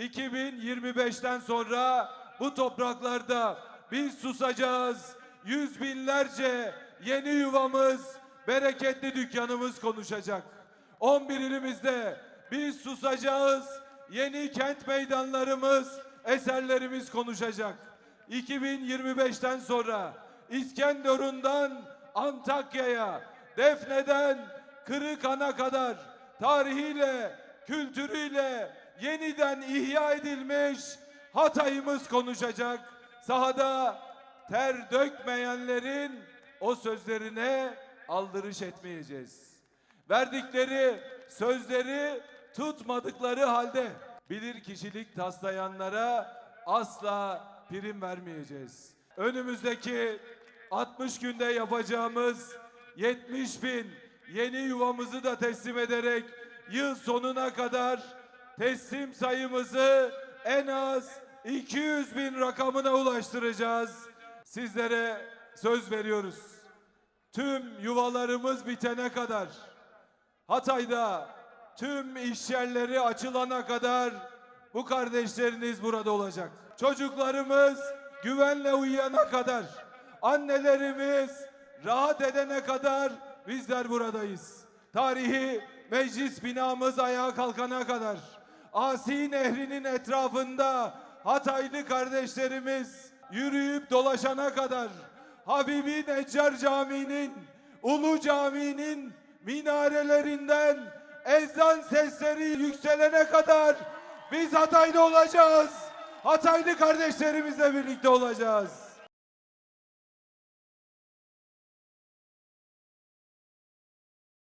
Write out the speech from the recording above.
2025'ten sonra bu topraklarda biz susacağız. Yüz binlerce yeni yuvamız, bereketli dükkanımız konuşacak. 11 ilimizde biz susacağız. Yeni kent meydanlarımız, eserlerimiz konuşacak. 2025'ten sonra İskenderun'dan Antakya'ya, Defne'den Kırıkan'a kadar tarihiyle, kültürüyle yeniden ihya edilmiş Hatay'ımız konuşacak. Sahada ter dökmeyenlerin o sözlerine aldırış etmeyeceğiz. Verdikleri sözleri tutmadıkları halde bilir kişilik taslayanlara asla prim vermeyeceğiz. Önümüzdeki 60 günde yapacağımız 70 bin yeni yuvamızı da teslim ederek yıl sonuna kadar teslim sayımızı en az 200 bin rakamına ulaştıracağız. Sizlere söz veriyoruz. Tüm yuvalarımız bitene kadar Hatay'da tüm iş yerleri açılana kadar bu kardeşleriniz burada olacak. Çocuklarımız güvenle uyuyana kadar, annelerimiz rahat edene kadar bizler buradayız. Tarihi meclis binamız ayağa kalkana kadar, Asi Nehri'nin etrafında Hataylı kardeşlerimiz yürüyüp dolaşana kadar, Habibi Neccar Camii'nin, Ulu Camii'nin minarelerinden ezan sesleri yükselene kadar biz Hatay'da olacağız. Hataylı kardeşlerimizle birlikte olacağız.